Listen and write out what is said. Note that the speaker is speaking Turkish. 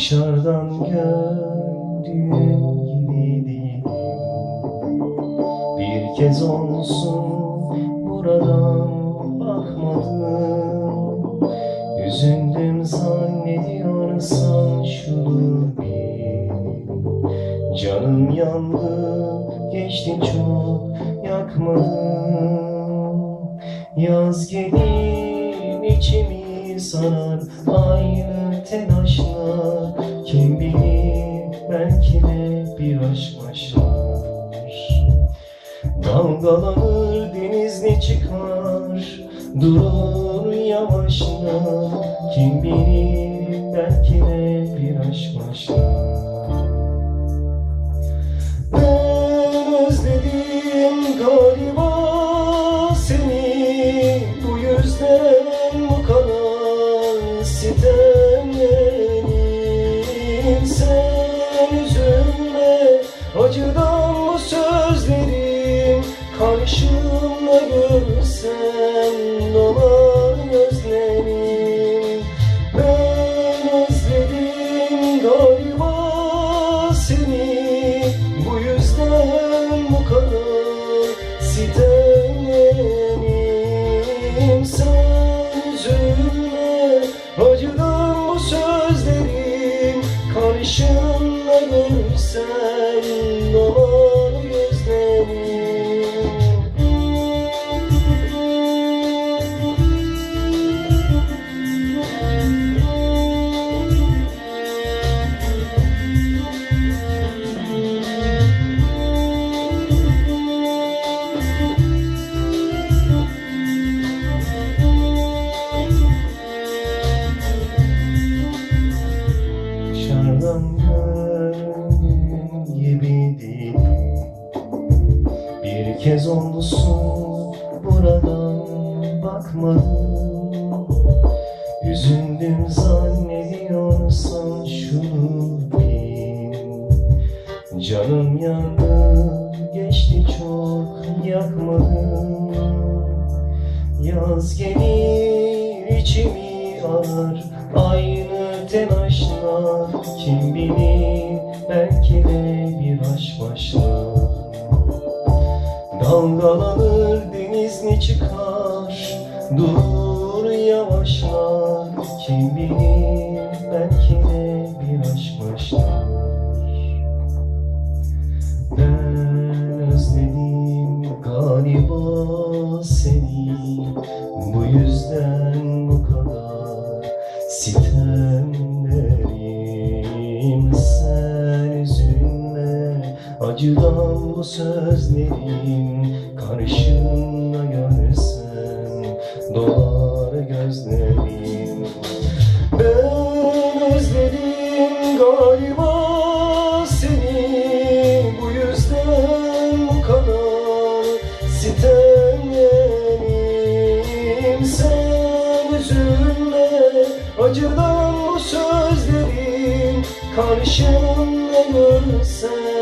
Dışarıdan gördüğün gibi değilim Bir kez olsun buradan bakmadım. Üzüldüm zannediyorsan şunu bil. Canım yandı geçti çok yakmadım. Yaz gelir içimi sarar aynı telaşla Kim bilir belki de bir aşk başlar Dalgalanır deniz ne çıkar? Durur yavaşlar. Kim bilir belki de bir aşk başlar Sen üzülme. Acıdan bu sözlerim Karşımda görsen dolar gözlerim. Ben özledim galiba seni. Bu yüzden bu kadar sitemlerim olmuşsun buradan bakmadım. Üzüldüm zannediyorsan şunu bil. Canım yandı geçti çok yakmadım. Yaz gelir içimi arar Aynı telaşla Kim bilir belki de bir aşk başlar Dalgalanır deniz ne çıkar? Durur yavaşlar. Kim bilir belki de bir aşk başlar. Ben özledim galiba seni. Bu yüzden bu acıdan bu sözlerim Karşında görsen dolar gözlerim Ben özledim galiba seni Bu yüzden bu kadar sitemlerim Sen üzülme acıdan bu sözlerim Karşımda görsen